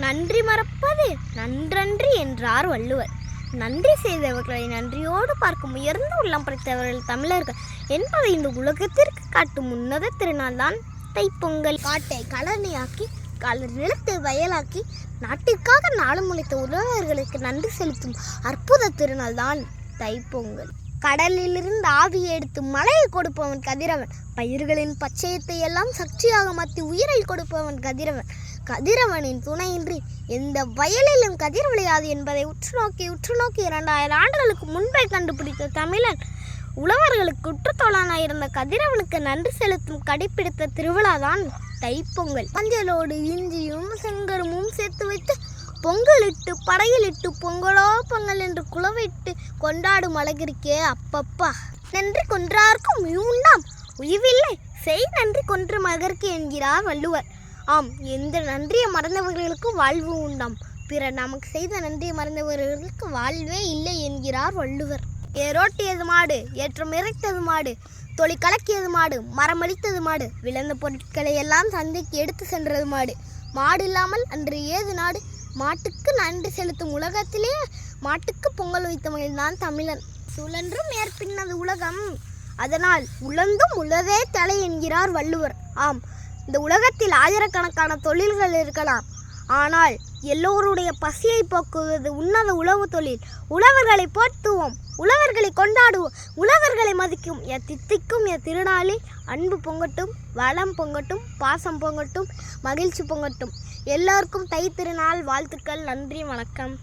நன்றி மறப்பது நன்றன்று என்றார் வள்ளுவர். நன்றி செய்தவர்களை நன்றியோடு பார்க்கும் உயர்ந்த உள்ளம் படைத்தவர்கள் தமிழர்கள் என்பதை இந்த உலகத்திற்கு காட்டும் உன்னத திருநாள் தான். தைப்பொங்கல் காட்டை கலனியாக்கி கலர் நிலத்தை வயலாக்கி நாட்டிற்காக நாளும் முளைத்த உறவினர்களுக்கு நன்றி செலுத்தும் அற்புத திருநாள் தான் தைப்பொங்கல். கடலிலிருந்து ஆவியை எடுத்து மழையை கொடுப்பவன் கதிரவன். பயிர்களின் பச்சையத்தை எல்லாம் சக்தியாக மாற்றி உயிரை கொடுப்பவன் கதிரவன். கதிரவனின் துணையின்றி எந்த வயலிலும் கதிர் விளையாது என்பதை உற்று நோக்கி உற்று நோக்கி இரண்டாயிரம் ஆண்டுகளுக்கு முன்பே கண்டுபிடித்த தமிழன் உழவர்களுக்கு உற்றுத்தோழனாய் இருந்த கதிரவனுக்கு நன்றி செலுத்தும் கடைப்பிடித்த திருவிழாதான் தைப்பொங்கல். மஞ்சளோடு இஞ்சியும் செங்கருமும் சேர்த்து வைத்து பொங்கலிட்டு படையலிட்டு பொங்கலோ பொங்கல் என்று குலவிட்டு கொண்டாடும் அழகிருக்கே அப்பப்பா. நன்றி கொன்றார்க்கும் உண்டாம் உய்வில்லை. செய் நன்றி கொன்ற மகற்கு என்கிறார் வள்ளுவர். ஆம் எந்த நன்றியை மறந்தவர்களுக்கு வாழ்வு உண்டாம். பிறர் நமக்கு செய்த நன்றியை மறந்தவர்களுக்கு வாழ்வே இல்லை என்கிறார் வள்ளுவர். ஏரோட்டியது மாடு ஏற்றம் இறைத்தது மாடு தொழி கலக்கியது மாடு மரமளித்தது மாடு விளந்த பொருட்களை எல்லாம் சந்தைக்கு எடுத்து சென்றது மாடு. மாடு இல்லாமல் அன்று ஏது நாடு? மாட்டுக்கு நன்றி செலுத்தும் உலகத்திலே மாட்டுக்கு பொங்கல் வைத்தவர்கள் தான் தமிழன். சுழன்றும் ஏற்பின்னது உலகம். அதனால் உழந்தும் உலதே தலை என்கிறார் வள்ளுவர். ஆம் இந்த உலகத்தில் ஆயிரக்கணக்கான தொழில்கள் இருக்கலாம். ஆனால் எல்லோருடைய பசியை போக்குவது உன்னத உழவு தொழில். உழவர்களை போற்றுவோம் உழவர்களை கொண்டாடுவோம் உழவர்களை மதிக்கும். என் தித்திக்கும் என் திருநாளில் அன்பு பொங்கட்டும் வளம் பொங்கட்டும் பாசம் பொங்கட்டும் மகிழ்ச்சி பொங்கட்டும். எல்லோருக்கும் தை திருநாள் வாழ்த்துக்கள் நன்றி வணக்கம்.